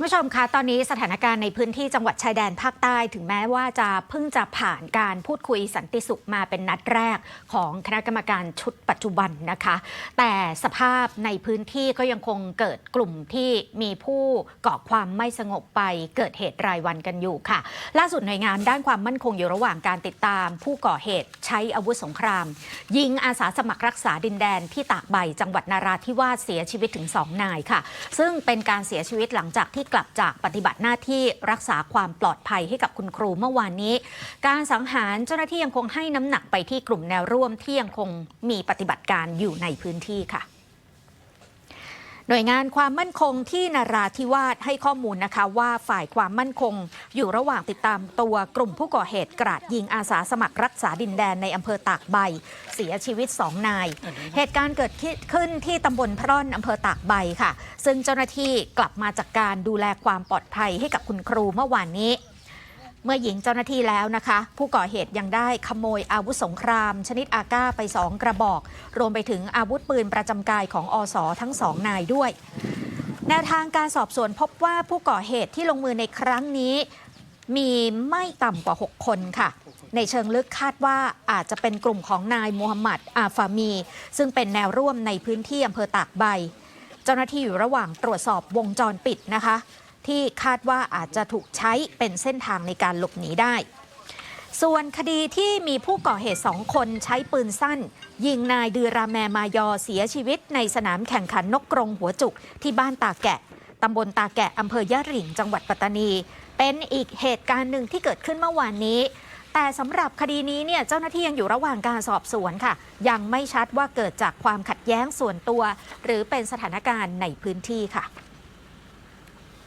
คุณผู้ชมคะตอนนี้สถานการณ์ในพื้นที่จังหวัดชายแดนภาคใต้ ถึงแม้ว่าจะเพิ่งจะผ่านการพูดคุยสันติสุขมาเป็นนัดแรกของคณะกรรมการชุดปัจจุบันนะคะ แต่สภาพในพื้นที่ก็ยังคงเกิดกลุ่มที่มีผู้ก่อความไม่สงบไปเกิดเหตุรายวันกันอยู่ค่ะ ล่าสุดหน่วยงานด้านความมั่นคงอยู่ระหว่างการติดตาม ผู้ก่อเหตุใช้อาวุธสงคราม ยิงอาสาสมัครรักษาดินแดนที่ตากใบจังหวัดนาราธิวาสเสียชีวิตถึง2นายค่ะ ซึ่งเป็นการเสียชีวิตหลังจากที่กลับจากปฏิบัติหน้าที่รักษาความปลอดภัยให้กับคุณครูเมื่อวานนี้ การสังหารเจ้าหน้าที่ยังคงให้น้ำหนักไปที่กลุ่มแนวร่วมที่ยังคงมีปฏิบัติการอยู่ในพื้นที่ค่ะ หน่วยงานความมั่นคงที่นาราธิวาสให้ข้อมูลนะคะว่าฝ่ายความมั่นคง อยู่ระหว่างติดตามตัวกลุ่มผู้ก่อเหตุกราดยิงอาสาสมัครรักษาดินแดนในอำเภอตากใบ เสียชีวิตสองนาย เหตุการณ์เกิดขึ้นที่ตำบลพร่อนอำเภอตากใบค่ะ ซึ่งเจ้าหน้าที่กลับมาจากการดูแลความปลอดภัยให้กับคุณครูเมื่อวานนี้ เมื่อหญิงเจ้าหน้าที่แล้วนะคะ ผู้ก่อเหตุยังได้ขโมยอาวุธสงคราม ชนิดอาก้าไปสองกระบอก รวมไปถึงอาวุธปืนประจำกายของอสทั้งสองนายด้วย แนวทางการสอบสวนพบว่าผู้ก่อเหตุที่ลงมือในครั้งนี้ มีไม่ต่ำกว่า 6 คนค่ะ ในเชิงลึกคาดว่าอาจจะเป็นกลุ่มของนายมูฮัมหมัดอาฟามี ซึ่งเป็นแนวร่วมในพื้นที่อำเภอตากใบ เจ้าหน้าที่อยู่ระหว่างตรวจสอบวงจรปิดนะคะ ที่คาดว่าอาจจะถูกใช้เป็นเส้นทางในการหลบหนีได้ ส่วนคดีที่มีผู้ก่อเหตุสองคนใช้ปืนสั้น ยิงนายดือราแมมายอเสียชีวิตในสนามแข่งขันนกกรงหัวจุกที่บ้านตาแกะตำบลตาแกะอำเภอยะหริ่งจังหวัดปัตตานี เป็นอีกเหตุการณ์หนึ่งที่เกิดขึ้นเมื่อวานนี้ แต่สำหรับคดีนี้เนี่ยเจ้าหน้าที่ยังอยู่ระหว่างการสอบสวนค่ะ ยังไม่ชัดว่าเกิดจากความขัดแย้งส่วนตัว หรือเป็นสถานการณ์ในพื้นที่ค่ะ